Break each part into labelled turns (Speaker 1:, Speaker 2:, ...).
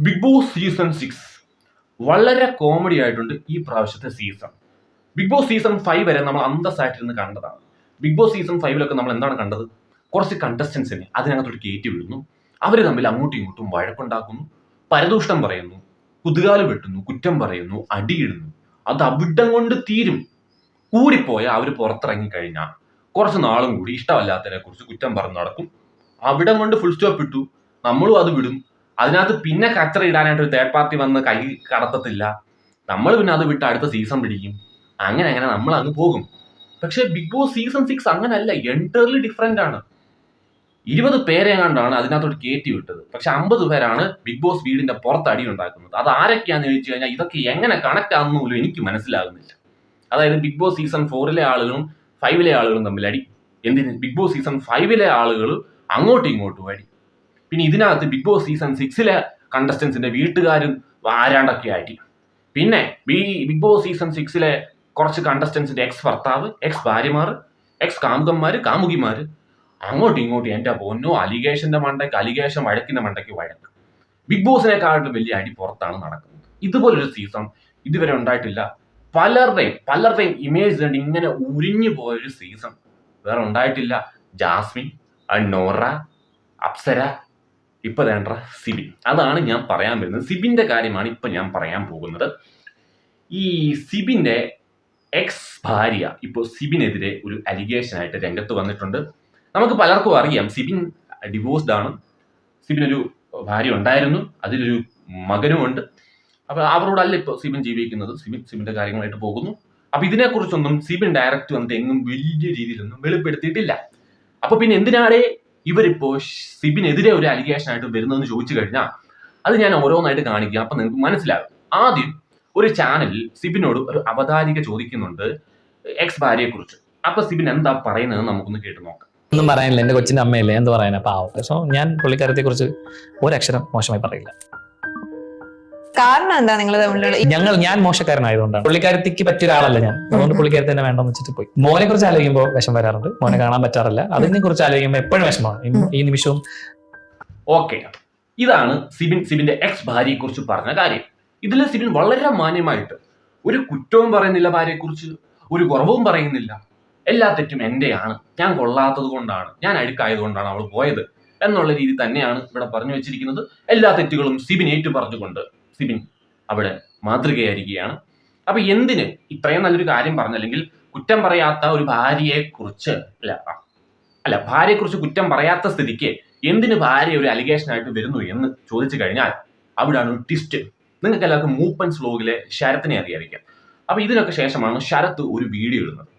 Speaker 1: Big Boss season six വളരെ comedy ആയിട്ടുണ്ട് ഈ പ്രാവശ്യത്തെ season Bigg Boss season five വരെ നമ്മൾ അന്തസ്സായിട്ടിരുന്ന് കണ്ടതാണ്. ബിഗ് ബോസ് സീസൺ ഫൈവിലൊക്കെ നമ്മൾ എന്താണ് കണ്ടത്? കുറച്ച് കണ്ടസ്റ്റൻസിനെ അതിനകത്തോട്ട് കയറ്റി വിടുന്നു. അവർ തമ്മിൽ അങ്ങോട്ടും ഇങ്ങോട്ടും വഴക്കുണ്ടാക്കുന്നു. പരദൂഷണം പറയുന്നു. കുതുകാൽ വെട്ടുന്നു കുറ്റം പറയുന്നു അടിയിടുന്നു. അത് അവിടം കൊണ്ട് തീരും. കൂടിപ്പോയ അവർ പുറത്തിറങ്ങി കഴിഞ്ഞാൽ കുറച്ച് നാളും കൂടി ഇഷ്ടമല്ലാത്തതിനെ കുറിച്ച് കുറ്റം പറഞ്ഞു നടക്കും. അവിടം കൊണ്ട് ഫുൾ സ്റ്റോപ്പ് ഇട്ടു. നമ്മളും അത് വിടും. അതിനകത്ത് പിന്നെ കച്ചറ ഇടാനായിട്ട് ഒരു തേർഡ് പാർട്ടി വന്ന് കൈ കടത്തത്തില്ല. നമ്മൾ പിന്നെ അത് വിട്ട് അടുത്ത സീസൺ പിടിക്കും. അങ്ങനെ അങ്ങനെ നമ്മൾ അങ്ങ് പോകും. പക്ഷെ ബിഗ് ബോസ് സീസൺ സിക്സ് അങ്ങനല്ല എന്റർലി ഡിഫറെന്റ് ആണ്. ഇരുപത് പേരെ കണ്ടാണ് അതിനകത്തോട്ട് കയറ്റി വിട്ടത്. പക്ഷെ അമ്പത് പേരാണ് ബിഗ് ബോസ് വീടിന്റെ പുറത്ത് അടി ഉണ്ടാക്കുന്നത്. അത് ആരൊക്കെയാന്ന് ചോദിച്ചു കഴിഞ്ഞാൽ ഇതൊക്കെ എങ്ങനെ കണക്ട് ആകുന്നു എനിക്ക് മനസ്സിലാകുന്നില്ല. അതായത് ബിഗ് ബോസ് സീസൺ ഫോറിലെ ആളുകളും ഫൈവിലെ ആളുകളും തമ്മിൽ അടി എന്തിന്? ബിഗ് ബോസ് സീസൺ ഫൈവിലെ ആളുകൾ അങ്ങോട്ടും ഇങ്ങോട്ടും അടി. പിന്നെ ഇതിനകത്ത് ബിഗ് ബോസ് സീസൺ സിക്സിലെ കണ്ടസ്റ്റൻസിന്റെ വീട്ടുകാരും ആരാണ്ടൊക്കെ ആയിരിക്കും പിന്നെ ബി ബിഗ് ബോസ് സീസൺ സിക്സിലെ കുറച്ച് കണ്ടസ്റ്റൻസിന്റെ എക്സ് ഭർത്താവ് എക്സ് ഭാര്യമാർ എക്സ് കാമുകന്മാർ കാമുകിമാർ അങ്ങോട്ടും ഇങ്ങോട്ടും എന്റെ പൊന്നോ അലിഗേഷന്റെ മണ്ടയ്ക്ക് അലിഗേഷൻ വഴക്കിന്റെ മണ്ടയ്ക്ക് വഴക്ക്. ബിഗ് ബോസിനെക്കാളും വലിയ അടി പുറത്താണ് നടക്കുന്നത്. ഇതുപോലൊരു സീസൺ ഇതുവരെ ഉണ്ടായിട്ടില്ല. പലരുടെയും പലരുടെയും ഇമേജ് കണ്ട് ഇങ്ങനെ ഉരിഞ്ഞു പോയൊരു സീസൺ വേറെ ഉണ്ടായിട്ടില്ല. ജാസ്മിൻ നോറ അപ്സര ഇപ്പൊ വേണ്ട സിബിൻ. അതാണ് ഞാൻ പറയാൻ വരുന്നത്. സിബിന്റെ കാര്യമാണ് ഇപ്പൊ ഞാൻ പറയാൻ പോകുന്നത്. ഈ സിബിന്റെ എക്സ് ഭാര്യ ഇപ്പോൾ സിബിനെതിരെ ഒരു അലിഗേഷൻ ആയിട്ട് രംഗത്ത് വന്നിട്ടുണ്ട്. നമുക്ക് പലർക്കും അറിയാം സിബിൻ ഡിവോഴ്സ്ഡ് ആണ്. സിബിനൊരു ഭാര്യ ഉണ്ടായിരുന്നു അതിലൊരു മകനുമുണ്ട് അപ്പൊ അവരോടല്ല ഇപ്പോൾ സിബിൻ ജീവിക്കുന്നത്. സിബിൻ സിബിന്റെ കാര്യങ്ങളായിട്ട് പോകുന്നു. അപ്പൊ ഇതിനെക്കുറിച്ചൊന്നും സിബിൻ ഡയറക്റ്റ് വന്നിട്ട് എങ്ങും വലിയ രീതിയിലൊന്നും വെളിപ്പെടുത്തിയിട്ടില്ല. അപ്പൊ പിന്നെ എന്തിനാണ് ഇവരിപ്പോ സിബിനെതിരെ ഒരു അലിഗേഷൻ ആയിട്ട് വരുന്നതെന്ന് ചോദിച്ചു കഴിഞ്ഞാൽ അത് ഞാൻ ഓരോന്നായിട്ട് കാണിക്കുക അപ്പൊ നിങ്ങൾക്ക് മനസ്സിലാകും. ആദ്യം ഒരു ചാനലിൽ സിബിനോട് ഒരു അവതാരിക ചോദിക്കുന്നുണ്ട് എക്സ് ഭാര്യയെ കുറിച്ച് അപ്പൊ സിബിൻ എന്താ പറയുന്നത് നമുക്കൊന്ന് കേട്ട് നോക്കാം.
Speaker 2: ഒന്നും പറയാനില്ല. എന്റെ കൊച്ചിന്റെ അമ്മയല്ലേ? എന്ത് പറയാനാ? പാവം. സോ ഞാൻ പുള്ളിക്കാരത്തെ കുറിച്ച് ഒരക്ഷരം മോശമായി പറയില്ല.
Speaker 3: കാരണം എന്താ നിങ്ങൾ തമ്മിലുള്ള
Speaker 2: ഞങ്ങൾ ഞാൻ മോശക്കാരനായതുകൊണ്ടാണ്. പുള്ളിക്കാരത്തിക്ക് പറ്റിയ ഒരാളല്ല ഞാൻ അതുകൊണ്ട് പുള്ളിക്കാരത്തി തന്നെ വേണ്ടെന്ന് വെച്ചിട്ട് പോയി. മോനെ കുറിച്ച് ആലോചിക്കുമ്പോൾ വിഷം വരാറുണ്ട്. മോനെ കാണാൻ പറ്റാറില്ല. അതിനെ കുറിച്ച് ആലോചിക്കുമ്പോൾ എപ്പോഴും വിഷമമാണ്. ഈ- ഈ നിമിഷവും.
Speaker 1: ഓക്കെ. ഇതാണ് സിബിൻ സിബിന്റെ എക്സ് ഭാര്യയെ കുറിച്ച് പറഞ്ഞ കാര്യം. ഇതിൽ സിബിൻ വളരെ മാന്യമായിട്ട് ഒരു കുറ്റവും പറയുന്നില്ല ഭാര്യയെ കുറിച്ച് ഒരു കുറവും പറയുന്നില്ല. എല്ലാ തെറ്റും എന്റെയാണ്. ഞാൻ കൊള്ളാത്തത് കൊണ്ടാണ്. ഞാൻ അഴുക്കായത് കൊണ്ടാണ് അവൾ പോയത്. എന്നുള്ള രീതി തന്നെയാണ് ഇവിടെ പറഞ്ഞു വെച്ചിരിക്കുന്നത്. എല്ലാ തെറ്റുകളും സിബിൻ ഏറ്റു പറഞ്ഞുകൊണ്ട് സിബിൻ അവിടെ മാതൃകയായിരിക്കുകയാണ്. അപ്പൊ എന്തിന് ഇത്രയും നല്ലൊരു കാര്യം പറഞ്ഞല്ലെങ്കിൽ കുറ്റം പറയാത്ത ഒരു ഭാര്യയെ കുറിച്ച് അല്ല അല്ല ഭാര്യയെ കുറിച്ച് കുറ്റം പറയാത്ത സ്ഥിതിക്ക് എന്തിന് ഭാര്യ ഒരു അലിഗേഷൻ ആയിട്ട് വരുന്നു എന്ന് ചോദിച്ചു കഴിഞ്ഞാൽ അവിടെയാണ് ഒരു ട്വിസ്റ്റ് നിങ്ങൾക്ക് എല്ലാവർക്കും മൂപ്പൻ സ്ലോഗിലെ ശരത്തിനെ അറിയാതിരിക്കാം അപ്പൊ ഇതിനൊക്കെ ശേഷമാണ് ശരത്ത് ഒരു വീഡിയോ ഇടുന്നത്.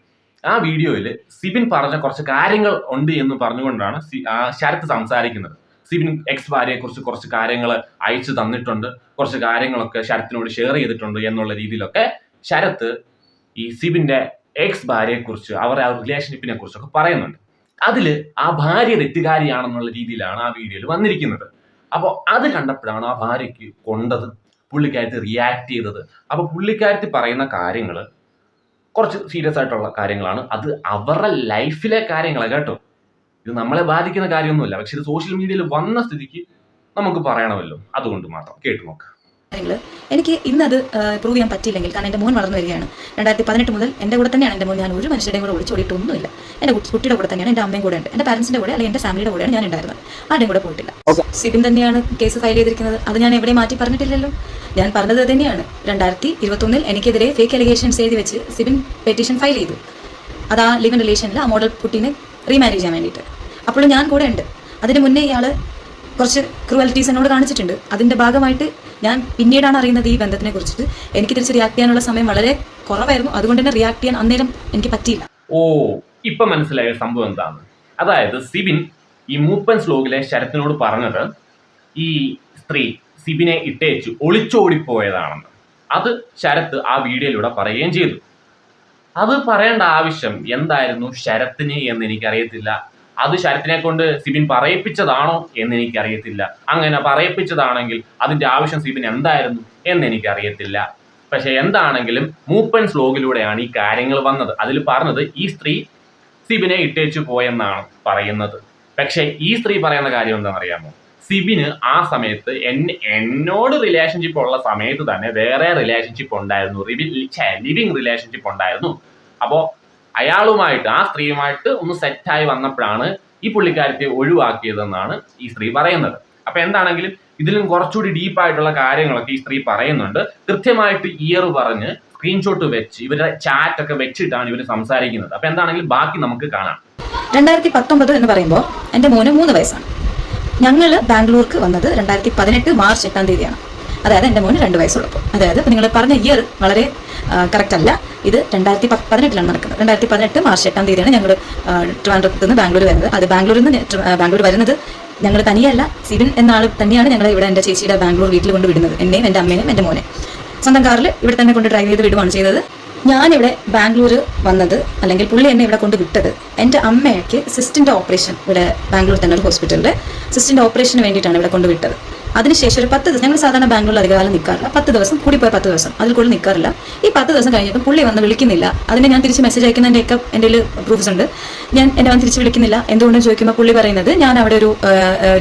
Speaker 1: ആ വീഡിയോയിൽ സിബിൻ പറഞ്ഞ കുറച്ച് കാര്യങ്ങൾ ഉണ്ട് എന്ന് പറഞ്ഞുകൊണ്ടാണ് ശരത്ത് സംസാരിക്കുന്നത്. സിബിൻ എക്സ് ഭാര്യയെ കുറിച്ച് കാര്യങ്ങൾ അയച്ചു തന്നിട്ടുണ്ട്. കുറച്ച് കാര്യങ്ങളൊക്കെ ശരത്തിനോട് ഷെയർ ചെയ്തിട്ടുണ്ട് എന്നുള്ള രീതിയിലൊക്കെ ശരത്ത് ഈ സിബിന്റെ എക്സ് ഭാര്യയെ കുറിച്ച് അവരുടെ ആ റിലേഷൻഷിപ്പിനെ കുറിച്ചൊക്കെ പറയുന്നുണ്ട്. അതിൽ ആ ഭാര്യ തെറ്റുകാരിയാണെന്നുള്ള രീതിയിലാണ് ആ വീഡിയോയിൽ വന്നിരിക്കുന്നത്. അപ്പോൾ അത് കണ്ടപ്പോഴാണ് ആ ഭാര്യയ്ക്ക് കൊണ്ടത് പുള്ളിക്കാരത്തി റിയാക്ട് ചെയ്തത്. അപ്പോൾ പുള്ളിക്കാരത്തി പറയുന്ന കാര്യങ്ങൾ കുറച്ച് സീരിയസ് ആയിട്ടുള്ള കാര്യങ്ങളാണ്. അത് അവരുടെ ലൈഫിലെ കാര്യങ്ങളാണ് കേട്ടോ. ഇത് നമ്മളെ ബാധിക്കുന്ന കാര്യമൊന്നുമല്ല. പക്ഷെ ഇത് സോഷ്യൽ മീഡിയയിൽ വന്ന സ്ഥിതിക്ക് നമുക്ക് പറയണമല്ലോ. അതുകൊണ്ട് മാത്രം കേട്ടു നോക്കാം.
Speaker 4: കാര്യങ്ങൾ എനിക്ക് ഇന്നത് പ്രൂവ് ചെയ്യാൻ പറ്റിയില്ലെങ്കിൽ കാരണം എന്റെ മോൻ വളർന്നു വരികയാണ്. രണ്ടായിരത്തി പതിനെട്ട് മുതൽ എന്റെ കൂടെ തന്നെയാണ് എന്റെ മോൻ. ഞാൻ ഒരു മനുഷ്യരുടെയും കൂടെ ഒളിച്ചോടിയിട്ടൊന്നുമില്ല എന്റെ കുട്ടി- കുട്ടിയുടെ കൂടെ തന്നെയാണ് എന്റെ അമ്മയും കൂടെ ഉണ്ട് എന്റെ പാരൻസിന്റെ കൂടെ അല്ലെങ്കിൽ എന്റെ ഫാമിലിയുടെ കൂടെയാണ് ഞാൻ ഉണ്ടായിരുന്നത്. ആരുടെയും കൂടെ പോയിട്ടില്ല. സിബിൻ തന്നെയാണ് കേസ് ഫയൽ ചെയ്തിരിക്കുന്നത്. അത് ഞാൻ എവിടെ മാറ്റി പറഞ്ഞിട്ടില്ലല്ലോ. ഞാൻ പറഞ്ഞത് തന്നെയാണ്. രണ്ടായിരത്തി ഇരുപത്തൊന്നിൽ എനിക്കെതിരെ ഫേക്ക് അലിഗേഷൻസ് എഴുതി വെച്ച് സിബിൻ പെറ്റീഷൻ ഫയൽ ചെയ്തു. അത് ആ ലിവിൻ റിലേഷനിൽ ആ മോഡൽ കുട്ടീനെ റീമാരേജ് ചെയ്യാൻ വേണ്ടിയിട്ട്. അപ്പോൾ ഞാൻ കൂടെ ഉണ്ട്. അതിന് മുന്നേ ഇയാൾ കുറച്ച് ക്രൂവൽറ്റീസ് എന്നോട് കാണിച്ചിട്ടുണ്ട്. അതിന്റെ ഭാഗമായിട്ട് ഞാൻ പിന്നീടാണ് അറിയുന്നത് ഈ ബന്ധത്തിനെ കുറിച്ചിട്ട്. എനിക്ക് തിരിച്ച് റിയാക്ട് ചെയ്യാനുള്ള സമയം വളരെ കുറവായിരുന്നു. അതുകൊണ്ട് തന്നെ റിയാക്ട് ചെയ്യാൻ അന്നേരം എനിക്ക് പറ്റിയില്ല.
Speaker 1: ഓ ഇപ്പൊ മനസ്സിലായ സംഭവം എന്താണ്? അതായത് സിബിൻ ഈ മൂപ്പൻ സ്ലോഗിലെ ശരത്തിനോട് പറഞ്ഞത് ഈ സ്ത്രീ സിബിനെ ഇട്ടേച്ചു ഒളിച്ചോടിപ്പോയതാണെന്ന്. അത് ശരത്ത് ആ വീഡിയോയിലൂടെ പറയുകയും ചെയ്തു. അത് പറയേണ്ട ആവശ്യം എന്തായിരുന്നു ശരത്തിന് എന്ന് എനിക്കറിയത്തില്ല അത് ശരത്തിനെ കൊണ്ട് സിബിൻ പറയിപ്പിച്ചതാണോ എന്ന് എനിക്കറിയത്തില്ല അങ്ങനെ പറയിപ്പിച്ചതാണെങ്കിൽ അതിന്റെ ആവശ്യം സിബിൻ എന്തായിരുന്നു എന്ന് എനിക്കറിയത്തില്ല പക്ഷെ എന്താണെങ്കിലും മൂപ്പൻ സ്ലോഗിലൂടെയാണ് ഈ കാര്യങ്ങൾ വന്നത്. അതിൽ പറഞ്ഞത് ഈ സ്ത്രീ സിബിനെ ഇട്ടേച്ചു പോയെന്നാണ് പറയുന്നത്. പക്ഷെ ഈ സ്ത്രീ പറയുന്ന കാര്യം എന്താണെന്നറിയാമോ? സിബിന് ആ സമയത്ത് എന്നെ എന്നോട് റിലേഷൻഷിപ്പ് ഉള്ള സമയത്ത് തന്നെ വേറെ റിലേഷൻഷിപ്പ് ഉണ്ടായിരുന്നു. ലിവിങ് റിലേഷൻഷിപ്പ് ഉണ്ടായിരുന്നു. അപ്പോൾ അയാളുമായിട്ട് ആ സ്ത്രീയുമായിട്ട് ഒന്ന് സെറ്റായി വന്നപ്പോഴാണ് ഈ പുള്ളിക്കാരത്തെ ഒഴിവാക്കിയതെന്നാണ് ഈ സ്ത്രീ പറയുന്നത്. അപ്പൊ എന്താണെങ്കിലും ഇതിലും കുറച്ചുകൂടി ഡീപ്പായിട്ടുള്ള കാര്യങ്ങളൊക്കെ ഈ സ്ത്രീ പറയുന്നുണ്ട്. കൃത്യമായിട്ട് ഇയർ പറഞ്ഞ് സ്ക്രീൻഷോട്ട് വെച്ച് ഇവരുടെ ചാറ്റ് ഒക്കെ വെച്ചിട്ടാണ് ഇവർ സംസാരിക്കുന്നത്. അപ്പൊ എന്താണെങ്കിലും ബാക്കി നമുക്ക് കാണാം.
Speaker 4: രണ്ടായിരത്തി പത്തൊമ്പത് എന്ന് പറയുമ്പോൾ എന്റെ മോന് മൂന്ന് വയസ്സാണ്. ഞങ്ങൾ ബാംഗ്ലൂർക്ക് വന്നത് രണ്ടായിരത്തി പതിനെട്ട് മാർച്ച് എട്ടാം തീയതിയാണ്. അതായത് എന്റെ മോന് രണ്ട് വയസ്സുള്ളപ്പോൾ. അതായത് നിങ്ങൾ പറഞ്ഞ ഇയർ വളരെ കറക്റ്റ് അല്ല. ഇത് രണ്ടായിരത്തി പതിനെട്ടിലാണ് നടക്കുന്നത്. രണ്ടായിരത്തി പതിനെട്ട് മാർച്ച് എട്ടാം തീയതിയാണ് ഞങ്ങൾ ട്രിവാൻഡ്രത്ത് നിന്ന് ബാംഗ്ലൂർ വരുന്നത്. അത് ബാംഗ്ലൂരിൽ നിന്ന് ബാംഗ്ലൂർ വരുന്നത് ഞങ്ങൾ തനിയല്ല സിബിൻ എന്ന ആൾ തന്നെയാണ് ഞങ്ങളെ ഇവിടെ എന്റെ ചേച്ചിയുടെ ബാംഗ്ലൂർ വീട്ടിൽ കൊണ്ട് വിടുന്നത്. എന്നെയും എന്റെ അമ്മേനെയും എന്റെ മോനെ സ്വന്തം കാറിൽ ഇവിടെ തന്നെ കൊണ്ട് ഡ്രൈവ് ചെയ്ത് വിടുകയാണ് ചെയ്തത്. ഞാനിവിടെ ബാംഗ്ലൂർ വന്നത് അല്ലെങ്കിൽ പുള്ളി എന്നെ ഇവിടെ കൊണ്ട് വിട്ടത്. എന്റെ അമ്മയ്ക്ക് സിസ്റ്റിന്റെ ഓപ്പറേഷൻ ഇവിടെ ബാംഗ്ലൂർ തന്നെ ഒരു ഹോസ്പിറ്റലിൽ സിസ്റ്റിന്റെ ഓപ്പറേഷന് വേണ്ടിയിട്ടാണ് ഇവിടെ കൊണ്ട് വിട്ടത്. അതിനുശേഷം ഒരു പത്ത് ദിവസം ഞങ്ങൾ സാധാരണ ബാംഗ്ലൂരിൽ അധികകാലം നിൽക്കാറില്ല. പത്ത് ദിവസം കൂടി പോയ പത്ത് ദിവസം അതിൽ കൂടുതൽ നിൽക്കാറില്ല. ഈ പത്ത് ദിവസം കഴിഞ്ഞപ്പോൾ പുള്ളി വന്ന് വിളിക്കുന്നില്ല. അതിന് ഞാൻ തിരിച്ച് മെസ്സേജ് അയക്കുന്നതിന്റെയൊക്കെ എന്റെ പ്രൂഫ്സ് ഉണ്ട്. ഞാൻ എന്നെ വന്ന് തിരിച്ച് വിളിക്കുന്നില്ല. എന്തുകൊണ്ടെന്ന് ചോദിക്കുമ്പോൾ പുള്ളി പറയുന്നത് ഞാൻ അവിടെ ഒരു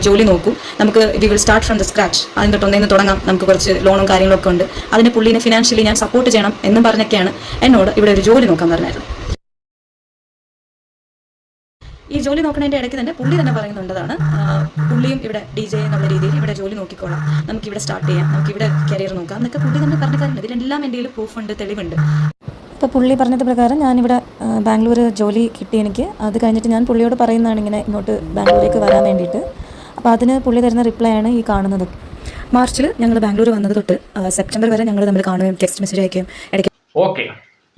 Speaker 4: ജോലി നോക്കും. നമുക്ക് we will start from the scratch അതിന് തൊട്ട് ഒന്നേന്ന് തുടങ്ങാം. നമുക്ക് കുറച്ച് ലോണും കാര്യങ്ങളൊക്കെ ഉണ്ട്. അതിന് പുള്ളിനെ ഫിനാൻഷ്യലി ഞാൻ സപ്പോർട്ട് ചെയ്യണം എന്നും പറഞ്ഞൊക്കെയാണ് എന്നോട് ഇവിടെ ഒരു ജോലി നോക്കാൻ പറഞ്ഞായിരുന്നു ഈ ജോലി നോക്കുന്നതിന്റെ ഇടയ്ക്ക് തന്നെ പുള്ളി തന്നെ പറയുന്നുണ്ടതാണ് പുള്ളിയും ഇവിടെ ഡി ജെ എന്നുള്ള രീതിയിൽ ഇവിടെ ജോലി നോക്കിക്കോളാം നമുക്ക് ഇവിടെ സ്റ്റാർട്ട് ചെയ്യാം നമുക്ക് ഇവിടെ കരിയർ നോക്കാം എന്നൊക്കെ പുള്ളി തന്നെ പറഞ്ഞ കാര്യമുണ്ട്. ഇതിലെല്ലാം എന്റെ കയ്യിൽ പ്രൂഫ് ഉണ്ട് തെളിവുണ്ട്.
Speaker 5: ഇപ്പോൾ പുള്ളി പറഞ്ഞത് പ്രകാരം ഞാനിവിടെ ബാംഗ്ലൂർ ജോലി കിട്ടി എനിക്ക്. അത് കഴിഞ്ഞിട്ട് ഞാൻ പുള്ളിയോട് പറയുന്നതാണ് ഇങ്ങനെ ഇങ്ങോട്ട് ബാംഗ്ലൂരേക്ക് വരാൻ വേണ്ടിയിട്ട്. അപ്പോൾ അതിന് പുള്ളി തരുന്ന റിപ്ലൈ ആണ് ഈ കാണുന്നത്.
Speaker 4: മാർച്ചിൽ ഞങ്ങൾ ബാംഗ്ലൂർ വന്നത് തൊട്ട് സെപ്റ്റംബർ വരെ ഞങ്ങൾ തമ്മിൽ കാണുകയും ടെക്സ്റ്റ് മെസ്സേജ് അയക്കുകയും ഇടയ്ക്ക്
Speaker 1: ഓക്കെ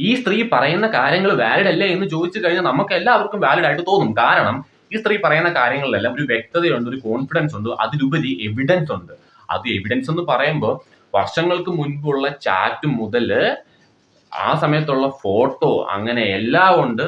Speaker 1: ഈ സ്ത്രീ പറയുന്ന കാര്യങ്ങൾ വാലിഡ് അല്ലേ എന്ന് ചോദിച്ചു കഴിഞ്ഞാൽ നമുക്ക് എല്ലാവർക്കും വാലിഡ് ആയിട്ട് തോന്നും. കാരണം ഈ സ്ത്രീ പറയുന്ന കാര്യങ്ങളിലെല്ലാം ഒരു വ്യക്തതയുണ്ട് ഒരു കോൺഫിഡൻസ് ഉണ്ട് അതിലുപരി എവിഡൻസ് ഉണ്ട്. അത് എവിഡൻസ് എന്ന് പറയുമ്പോൾ വർഷങ്ങൾക്ക് മുൻപുള്ള ചാറ്റ് മുതൽ ആ സമയത്തുള്ള ഫോട്ടോ അങ്ങനെ എല്ലാം ഉണ്ട്.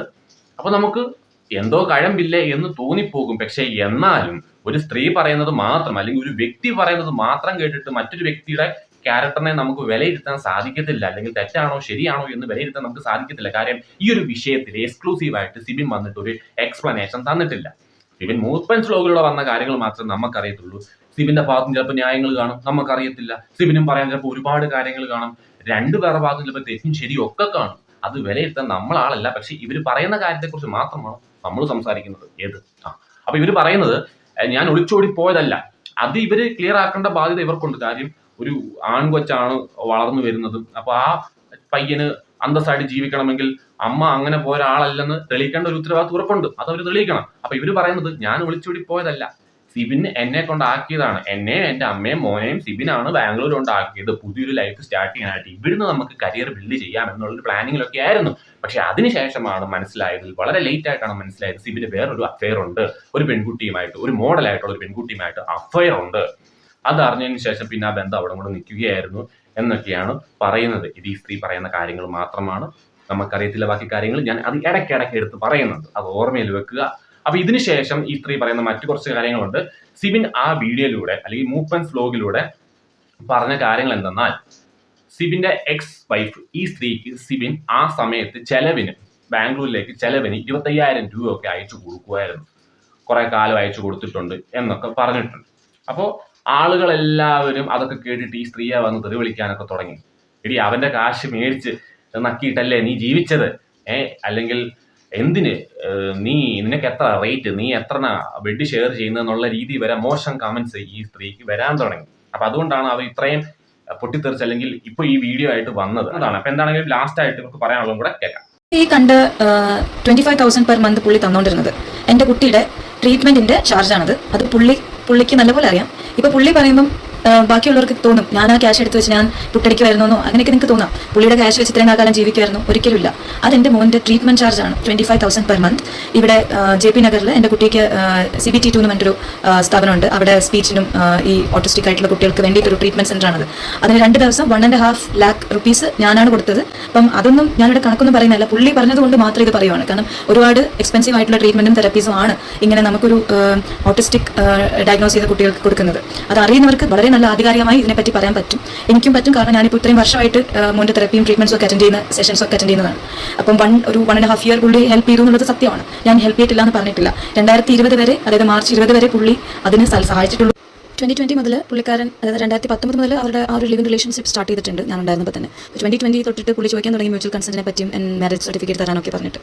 Speaker 1: അപ്പൊ നമുക്ക് എന്തോ കഴമ്പില്ലേ എന്ന് തോന്നിപ്പോകും. പക്ഷെ എന്നാലും ഒരു സ്ത്രീ പറയുന്നത് മാത്രം അല്ലെങ്കിൽ ഒരു വ്യക്തി പറയുന്നത് മാത്രം കേട്ടിട്ട് മറ്റൊരു വ്യക്തിയുടെ ക്യാരക്ടറിനെ നമുക്ക് വിലയിരുത്താൻ സാധിക്കത്തില്ല. അല്ലെങ്കിൽ തെറ്റാണോ ശരിയാണോ എന്ന് വിലയിരുത്താൻ നമുക്ക് സാധിക്കത്തില്ല. കാര്യം ഈ ഒരു വിഷയത്തിൽ എക്സ്ക്ലൂസീവ് ആയിട്ട് സിബിൻ വന്നിട്ട് ഒരു എക്സ്പ്ലനേഷൻ തന്നിട്ടില്ല. സിബിൻ മൂപ്പൻ സ്ലോഗിലൂടെ വന്ന കാര്യങ്ങൾ മാത്രമേ നമുക്കറിയത്തുള്ളൂ. സിബിന്റെ ഭാഗത്തും ചിലപ്പോൾ ന്യായങ്ങൾ കാണും. നമുക്കറിയത്തില്ല. സിബിനും പറയാൻ ചിലപ്പോൾ ഒരുപാട് കാര്യങ്ങൾ കാണും. രണ്ടു പേരുടെ ഭാഗത്തും ചിലപ്പോൾ തെറ്റും ശരിയും ഒക്കെ കാണും. അത് വിലയിരുത്താൻ നമ്മളാളല്ല. പക്ഷെ ഇവർ പറയുന്ന കാര്യത്തെക്കുറിച്ച് മാത്രമാണ് നമ്മൾ സംസാരിക്കുന്നത്. ഏത്? ആ. അപ്പൊ ഇവർ പറയുന്നത് ഞാൻ ഒളിച്ചോടി പോയതല്ല. അത് ഇവർ ക്ലിയർ ആക്കേണ്ട ബാധ്യത ഇവർക്കുണ്ട്. കാര്യം ഒരു ആൺകൊച്ചാണ് വളർന്നു വരുന്നത്. അപ്പൊ ആ പയ്യന് അന്തസ്സായിട്ട് ജീവിക്കണമെങ്കിൽ അമ്മ അങ്ങനെ പോയ ഒരാളല്ലെന്ന് തെളിയിക്കേണ്ട ഒരു ഉത്തരവാദിത്വം ഉറപ്പുണ്ട്. അത് അവർ തെളിയിക്കണം. അപ്പൊ ഇവർ പറയുന്നത് ഞാൻ ഒളിച്ചോടി പോയതല്ല സിബിൻ എന്നെ കൊണ്ടാക്കിയതാണ്. എന്നെയും എന്റെ അമ്മയും മോനെയും സിബിനാണ് ബാംഗ്ലൂർ കൊണ്ടാക്കിയത്. പുതിയൊരു ലൈഫ് സ്റ്റാർട്ട് ചെയ്യാനായിട്ട് ഇവിടുന്ന് നമുക്ക് കരിയർ ബിൽഡ് ചെയ്യാം എന്നുള്ളൊരു പ്ലാനിങ്ങിലൊക്കെ ആയിരുന്നു. പക്ഷെ അതിനുശേഷമാണ് മനസ്സിലായത് വളരെ ലേറ്റ് ആയിട്ടാണ് മനസ്സിലായത് സിബിന് വേറൊരു അഫയർ ഉണ്ട്. ഒരു പെൺകുട്ടിയുമായിട്ട് ഒരു മോഡലായിട്ടുള്ള ഒരു പെൺകുട്ടിയുമായിട്ട് അഫയർ ഉണ്ട്. അത് അറിഞ്ഞതിന് ശേഷം പിന്നെ ആ ബന്ധം അവിടെ കൂടെ നിൽക്കുകയായിരുന്നു എന്നൊക്കെയാണ് പറയുന്നത്. ഇത് ഈ സ്ത്രീ പറയുന്ന കാര്യങ്ങൾ മാത്രമാണ്. നമുക്കറിയത്തില്ല ബാക്കി കാര്യങ്ങൾ. ഞാൻ അത് ഇടയ്ക്കിടയ്ക്ക് എടുത്ത് പറയുന്നുണ്ട്. അത് ഓർമ്മയിൽ വെക്കുക. അപ്പൊ ഇതിനുശേഷം ഈ സ്ത്രീ പറയുന്ന മറ്റു കുറച്ച് കാര്യങ്ങളുണ്ട്. സിബിൻ ആ വീഡിയോയിലൂടെ അല്ലെങ്കിൽ മൂപ്പൻസ് ഫ്ലോഗിലൂടെ പറഞ്ഞ കാര്യങ്ങൾ എന്തെന്നാൽ സിബിന്റെ എക്സ് വൈഫ് ഈ സ്ത്രീക്ക് സിബിൻ ആ സമയത്ത് ചെലവിന് ബാംഗ്ലൂരിലേക്ക് ചെലവിന് ഇരുപത്തയ്യായിരം രൂപയൊക്കെ അയച്ചു കൊടുക്കുമായിരുന്നു. കുറെ കാലം അയച്ചു കൊടുത്തിട്ടുണ്ട് എന്നൊക്കെ പറഞ്ഞിട്ടുണ്ട്. അപ്പോൾ ആളുകളെല്ലാവരും അതൊക്കെ കേട്ടിട്ട് ഈ സ്ത്രീയെ വന്ന് തെറി വിളിക്കാനൊക്കെ തുടങ്ങി. എടി അവന്റെ കാശ് മേടിച്ച് നക്കിയിട്ടല്ലേ നീ ജീവിച്ചത്? ഏ അല്ലെങ്കിൽ എന്തിന്? നീ നിനക്ക് എത്ര റേറ്റ് നീ എത്ര ബെഡ് ഷെയർ ചെയ്യുന്നതെന്നുള്ള രീതി വരെ മോശം കമന്റ്സ് ഈ സ്ത്രീക്ക് വരാൻ തുടങ്ങി. അപ്പൊ അതുകൊണ്ടാണ് അവർ ഇത്രയും പൊട്ടിത്തെറിച്ച് അല്ലെങ്കിൽ ഇപ്പൊ ഈ വീഡിയോ ആയിട്ട് വന്നത്. അതാണ്. അപ്പൊ എന്താണെങ്കിലും ലാസ്റ്റ് ആയിട്ട് നമുക്ക് പറയാനുള്ളതും കൂടെ കേൾക്കാം.
Speaker 4: ഈ കണ്ട് twenty five thousand per month പുള്ളി തന്നോണ്ടിരുന്നത്. എന്റെ കുട്ടിയുടെ ട്രീറ്റ്മെന്റിന്റെ ചാർജാണത് അത് പുള്ളി പുള്ളിക്ക് നല്ലപോലെ അറിയാം. ഇപ്പൊ പുള്ളി പറയുമ്പം ബാക്കിയുള്ളവർക്ക് തോന്നും ഞാൻ ആ ക്യാഷ് എടുത്ത് വെച്ച് ഞാൻ പുട്ടടിക്കുമായിരുന്നോ അങ്ങനെയൊക്കെ നിങ്ങൾക്ക് തോന്നാം. പുള്ളിയുടെ ക്യാഷ് വെച്ച് ഇത്രയും കാലം ജീവിക്കുമായിരുന്നു ഒരിക്കലുമില്ല. മോന്റെ ട്രീറ്റ്മെന്റ് ട്രീറ്റ്മെന്റ് ആണ് twenty five thousand per month ഇവിടെ ജെ പി നഗറിൽ എന്റെ കുട്ടിക്ക് സി ബി ടി ടു എന്ന് പറഞ്ഞൊരു സ്ഥാപനമുണ്ട്. അവിടെ സ്പീച്ചിനും ഈ ഓട്ടിസ്റ്റിക് ആയിട്ടുള്ള കുട്ടികൾക്ക് വേണ്ടിയിട്ടൊരു ട്രീറ്റ്മെന്റ് സെന്റർ ആണത്. അതിന് രണ്ട് ദിവസം one and half lakh rupees ഞാനാണ് കൊടുത്തത്. അപ്പം അതൊന്നും ഞാനിവിടെ കണക്കൊന്നും പറയുന്നില്ല. പുള്ളി പറഞ്ഞതുകൊണ്ട് മാത്രം ഇത് പറയുവാണ്. കാരണം ഒരുപാട് എക്സ്പെൻസീവ് ആയിട്ടുള്ള ട്രീറ്റ്മെന്റും തെറപ്പീസും ആണ് ഇങ്ങനെ നമുക്കൊരു ഓട്ടിസ്റ്റിക് ഡയഗ്നോസ് ചെയ്ത കുട്ടികൾക്ക് കൊടുക്കുന്നത്. അത് അറിയുന്നവർക്ക് വളരെ നല്ല ആധികാരികമായി ഇതിനെപ്പറ്റി പറയാൻ പറ്റും. എനിക്കും പറ്റും. കാരണം ഞാനിപ്പോൾ ഇത്രയും വർഷമായിട്ട് മോന്റെ തെറപ്പിയും ട്രീറ്റ്മെന്റ്സും ഒക്കെ അറ്റൻഡ് ചെയ്യുന്ന സെഷൻസ് ഒക്കെ അറ്റൻഡ് ചെയ്യുന്നതാണ്. അപ്പം വൺ ഒരു വൺ ആൻഡ് ഹാഫ് ഇയർ പുള്ളി ഹെൽപ്പ് ചെയ്തു എന്നുള്ളത് സത്യമാണ്. ഞാൻ ഹെൽപ്പ് ചെയ്തിട്ടില്ല എന്ന് പറഞ്ഞിട്ടില്ല. രണ്ടായിരത്തി ഇരുപത് വരെ അതായത് മാർച്ച് ഇരുപത് വരെ പുള്ളി അതിന് സഹായിച്ചിട്ടുള്ളൂ. ട്വന്റി ട്വന്റി മുതൽ പുള്ളിക്കാരൻ അതായത് രണ്ടായിരത്തി പത്തൊമ്പത് മുതൽ അവരുടെ ആ ഒരു ലിവിംഗ് റിലേഷൻഷിപ്പ് സ്റ്റാർട്ട് ചെയ്തിട്ടുണ്ട് ഞാൻ ഉണ്ടായിരുന്നപ്പോൾ തന്നെ ട്വന്റി ട്വന്റി തൊട്ടിട്ട് പുള്ളി ചോദിക്കാൻ തുടങ്ങി മ്യൂച്വൽ കൺസെന്റിനെ പറ്റിയും മാരേജ് സർട്ടിഫിക്കറ്റ് തരാനൊക്കെ പറഞ്ഞിട്ട്.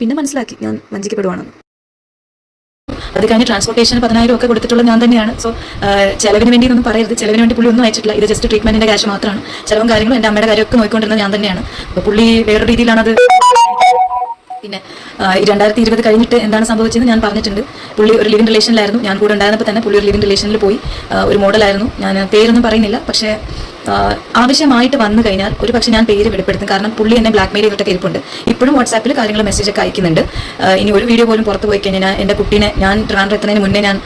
Speaker 4: പിന്നെ മനസ്സിലാക്കി. ഞാൻ വഞ്ചിക്കപ്പെടുവാണെന്ന്. അത് കഴിഞ്ഞ് ട്രാൻസ്പോർട്ടേഷൻ പതിനായിരം ഒക്കെ കൊടുത്തിട്ടുള്ള ഞാൻ തന്നെയാണ്. സോ ചിലവിന് വേണ്ടി ഒന്നും പറയരുത്. ചിലവിന് വേണ്ടി പുള്ളി ഒന്നും അയച്ചിട്ടില്ല. ഇത് ജസ്റ്റ് ട്രീറ്റ്മെന്റിന്റെ ക്യാഷ് മാത്രമാണ്. ചിലവും കാര്യങ്ങളും എന്റെ അമ്മയുടെ കാര്യമൊക്കെ നോക്കിക്കൊണ്ടിരുന്നത് ഞാൻ തന്നെയാണ്. അപ്പോൾ പുള്ളി വേറെ രീതിയിലാണ് അത് പിന്നെ രണ്ടായിരത്തി ഇരുപത് കഴിഞ്ഞിട്ട് എന്താണ് സംഭവിച്ചതെന്ന് ഞാൻ പറഞ്ഞിട്ടുണ്ട്. പുള്ളി ഒരു ലിവിംഗ് റിലേഷനിലായിരുന്നു ഞാൻ കൂടെ ഉണ്ടായിരുന്നപ്പോൾ തന്നെ പുള്ളി ഒരു ലിവിംഗ് റിലേഷനിൽ പോയി. ഒരു മോഡലായിരുന്നു. ഞാൻ പേരൊന്നും പറയുന്നില്ല. പക്ഷേ ആവശ്യമായിട്ട് വന്നു കഴിഞ്ഞാൽ ഒരു പക്ഷേ ഞാൻ പേര് വെളിപ്പെടുത്തും. കാരണം പുള്ളി എന്നെ ബ്ലാക്ക് മെയിൽ ചെയ്തിട്ടൊക്കെ ഇരിപ്പുണ്ട്. ഇപ്പോഴും വാട്സാപ്പിൽ കാര്യങ്ങൾ മെസ്സേജ് ഒക്കെ അയക്കുന്നുണ്ട്. ഇനി ഒരു വീഡിയോ പോലും പുറത്ത് പോയി കഴിഞ്ഞാൽ എന്റെ കുട്ടീനെ ഞാൻ ട്രാൻഡർ എത്തുന്നതിന് മുന്നേ ഞാൻ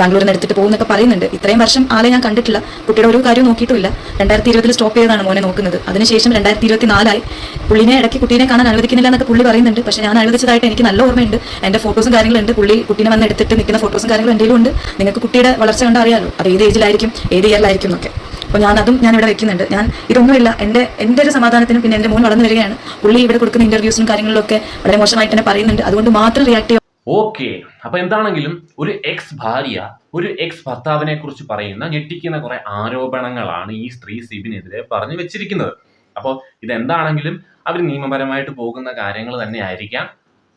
Speaker 4: ബാംഗ്ലൂരിൽ നിന്ന് എടുത്തിട്ട് പോകുന്നൊക്കെ പറയുന്നുണ്ട്. ഇത്രയും വർഷം ആളെ ഞാൻ കണ്ടിട്ടില്ല. കുട്ടിയുടെ ഒരു കാര്യവും നോക്കിയിട്ടില്ല രണ്ടായിരത്തി ഇരുപതിൽ സ്റ്റോപ്പ് ചെയ്തതാണ് മോനെ നോക്കുന്നത്. അതിനുശേഷം രണ്ടായിരത്തി ഇരുപത്തി നാലായി പുള്ളിനെ ഇടയ്ക്ക് കുട്ടീനെ കാണാൻ അനുവദിക്കുന്നില്ല എന്നൊക്കെ പുള്ളി പറയുന്നുണ്ട്. പക്ഷേ ഞാൻ അനുവദിച്ചതായിട്ട് എനിക്ക് നല്ല ഓർമ്മയുണ്ട്. എന്റെ ഫോട്ടോസും കാര്യങ്ങളും ഉണ്ട് പുള്ളി കുട്ടീനെ വന്ന് എടുത്തിട്ട് നിൽക്കുന്ന ഫോട്ടോസും കാര്യങ്ങളും എന്റെ ഉണ്ട്. നിങ്ങൾക്ക് കുട്ടിയുടെ വളർച്ച കണ്ട് അറിയാലോ. അത് ഏത് ഏജിലായിരിക്കും ഏത് ഇയറിലായിരിക്കും എന്നൊക്കെ. അപ്പോൾ ഞാൻ അതും ഞാൻ ഇവിടെ വെക്കുന്നുണ്ട്. ഞാൻ ഇതൊന്നുമില്ല. എന്റെ എന്റെ ഒരു സമാധാനത്തിനും പിന്നെ എന്റെ മോൻ വളർന്നു വരികയാണ്. പുള്ളി ഇവിടെ കൊടുക്കുന്ന ഇന്റർവ്യൂസിനും കാര്യങ്ങളിലൊക്കെ വളരെ മോശമായിട്ട് തന്നെ പറയുന്നുണ്ട്. അതുകൊണ്ട് മാത്രം റിയാക്ട്
Speaker 1: ഓക്കെ. അപ്പൊ എന്താണെങ്കിലും ഒരു എക്സ് ഭാര്യ ഒരു എക്സ് ഭർത്താവിനെ കുറിച്ച് പറയുന്ന ഞെട്ടിക്കുന്ന കുറെ ആരോപണങ്ങളാണ് ഈ സ്ത്രീ സിബിനെതിരെ പറഞ്ഞു വെച്ചിരിക്കുന്നത്. അപ്പോൾ ഇതെന്താണെങ്കിലും അവർ നിയമപരമായിട്ട് പോകുന്ന കാര്യങ്ങൾ തന്നെ ആയിരിക്കാം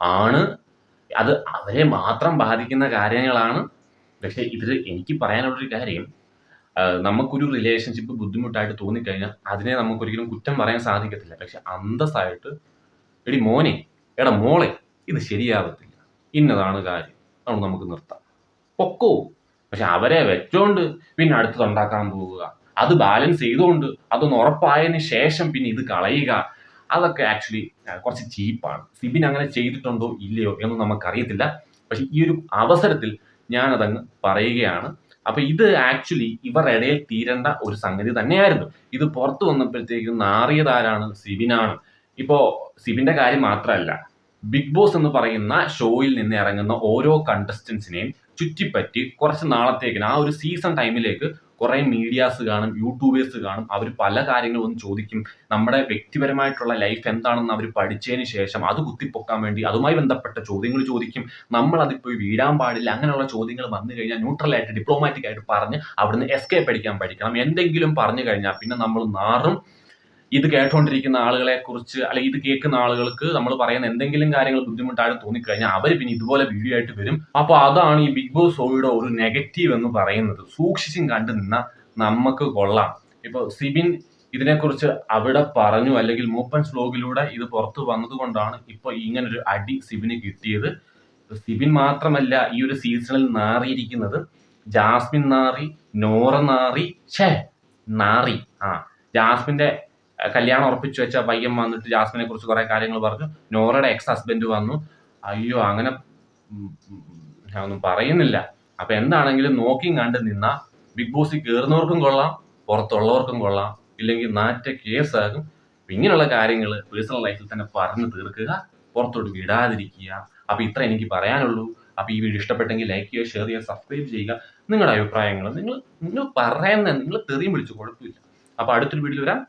Speaker 1: ആണ്. അത് അവരെ മാത്രം ബാധിക്കുന്ന കാര്യങ്ങളാണ്. പക്ഷേ ഇതിൽ എനിക്ക് പറയാനുള്ളൊരു കാര്യം നമുക്കൊരു റിലേഷൻഷിപ്പ് ബുദ്ധിമുട്ടായിട്ട് തോന്നിക്കഴിഞ്ഞാൽ അതിനെ നമുക്കൊരിക്കലും കുറ്റം പറയാൻ സാധിക്കത്തില്ല. പക്ഷെ അന്തസ്സായിട്ട് എടി മോനെ എടാ മോളെ ഇത് ശരിയാവത്തില്ല. ഇന്നതാണ് കാര്യം. അതുകൊണ്ട് നമുക്ക് നിർത്താം. പൊക്കോ. പക്ഷെ അവരെ വെച്ചോണ്ട് പിന്നെ അടുത്തത് ഉണ്ടാക്കാൻ പോവുക. അത് ബാലൻസ് ചെയ്തുകൊണ്ട് അതൊന്ന് ഉറപ്പായതിനു ശേഷം പിന്നെ ഇത് കളയുക. അതൊക്കെ ആക്ച്വലി കുറച്ച് ചീപ്പാണ്. സിബിൻ അങ്ങനെ ചെയ്തിട്ടുണ്ടോ ഇല്ലയോ എന്ന് നമുക്കറിയത്തില്ല. പക്ഷെ ഈ ഒരു അവസരത്തിൽ ഞാനതങ്ങ് പറയുകയാണ്. അപ്പൊ ഇത് ആക്ച്വലി ഇവരുടെ ഇടയിൽ തീരേണ്ട ഒരു സംഗതി തന്നെയായിരുന്നു. ഇത് പുറത്തു വന്നപ്പോഴത്തേക്കും നാറിയതാരാണ് സിബിനാണ്. ഇപ്പോ സിബിന്റെ കാര്യം മാത്രമല്ല ബിഗ് ബോസ് എന്ന് പറയുന്ന ഷോയിൽ നിന്ന് ഇറങ്ങുന്ന ഓരോ കണ്ടസ്റ്റൻസിനെയും ചുറ്റിപ്പറ്റി കുറച്ച് നാളത്തേക്കിന് ആ ഒരു സീസൺ ടൈമിലേക്ക് കുറെ മീഡിയാസ് കാണും യൂട്യൂബേഴ്സ് കാണും. അവർ പല കാര്യങ്ങളും ഒന്ന് ചോദിക്കും. നമ്മുടെ വ്യക്തിപരമായിട്ടുള്ള ലൈഫ് എന്താണെന്ന് അവർ പഠിച്ചതിന് ശേഷം അത് കുത്തിപ്പൊക്കാൻ വേണ്ടി അതുമായി ബന്ധപ്പെട്ട ചോദ്യങ്ങൾ ചോദിക്കും. നമ്മൾ അതിൽ വീഴാൻ പാടില്ല. അങ്ങനെയുള്ള ചോദ്യങ്ങൾ വന്നു കഴിഞ്ഞാൽ ന്യൂട്രലായിട്ട് ഡിപ്ലോമാറ്റിക് ആയിട്ട് പറഞ്ഞ് അവിടുന്ന് എസ്കേപ്പ് അടിക്കാൻ പഠിക്കണം. എന്തെങ്കിലും പറഞ്ഞു കഴിഞ്ഞാൽ പിന്നെ നമ്മൾ നാറും ഇത് കേട്ടോണ്ടിരിക്കുന്ന ആളുകളെ കുറിച്ച് അല്ലെങ്കിൽ ഇത് കേൾക്കുന്ന ആളുകൾക്ക് നമ്മൾ പറയുന്ന എന്തെങ്കിലും കാര്യങ്ങൾ ബുദ്ധിമുട്ടായിട്ട് തോന്നിക്കഴിഞ്ഞാൽ അവർ പിന്നെ ഇതുപോലെ വീഡിയോ ആയിട്ട് വരും. അപ്പോൾ അതാണ് ഈ ബിഗ് ബോസ് ഷോയുടെ ഒരു നെഗറ്റീവ് എന്ന് പറയുന്നത്. സൂക്ഷിച്ചും കണ്ടു നിന്നാൽ നമുക്ക് കൊള്ളാം. ഇപ്പോൾ സിബിൻ ഇതിനെക്കുറിച്ച് അവിടെ പറഞ്ഞു അല്ലെങ്കിൽ മൂപ്പൻസ് വ്ലോഗിലൂടെ ഇത് പുറത്തു വന്നതുകൊണ്ടാണ് ഇപ്പോൾ ഇങ്ങനൊരു അടി സിബിന് കിട്ടിയത്. സിബിൻ മാത്രമല്ല ഈ ഒരു സീസണിൽ നാറിയിരിക്കുന്നത്. ജാസ്മിൻ നാറി നോറ നാറി ഛേ നാറി. ആ ജാസ്മിന്റെ കല്യാണം ഉറപ്പിച്ചു വെച്ച പയ്യൻ വന്നിട്ട് ജാസ്മിനെ കുറിച്ച് കുറെ കാര്യങ്ങൾ പറഞ്ഞു. നോറയുടെ എക്സ് ഹസ്ബൻഡ് വന്നു. അയ്യോ അങ്ങനെ ഞാൻ ഒന്നും പറയുന്നില്ല. അപ്പൊ എന്താണെങ്കിലും നോക്കി കണ്ട് നിന്ന ബിഗ് ബോസിൽ കയറുന്നവർക്കും കൊള്ളാം പുറത്തുള്ളവർക്കും കൊള്ളാം ഇല്ലെങ്കിൽ നാറ്റ കേസ് ആകും ഇങ്ങനെയുള്ള കാര്യങ്ങൾ പേഴ്സണൽ ലൈഫിൽ തന്നെ പറഞ്ഞു തീർക്കുക പുറത്തോട്ട് വിടാതിരിക്കുക. അപ്പൊ ഇത്ര എനിക്ക് പറയാനുള്ളൂ. അപ്പൊ ഈ വീഡിയോ ഇഷ്ടപ്പെട്ടെങ്കിൽ ലൈക്ക് ചെയ്യുക ഷെയർ ചെയ്യുക സബ്സ്ക്രൈബ് ചെയ്യുക. നിങ്ങളുടെ അഭിപ്രായങ്ങൾ നിങ്ങൾ നിങ്ങൾ പറയുന്ന നിങ്ങൾ തെറിയും വിളിച്ച് കുഴപ്പമില്ല. അപ്പൊ അടുത്തൊരു വീഡിയോ വരാം.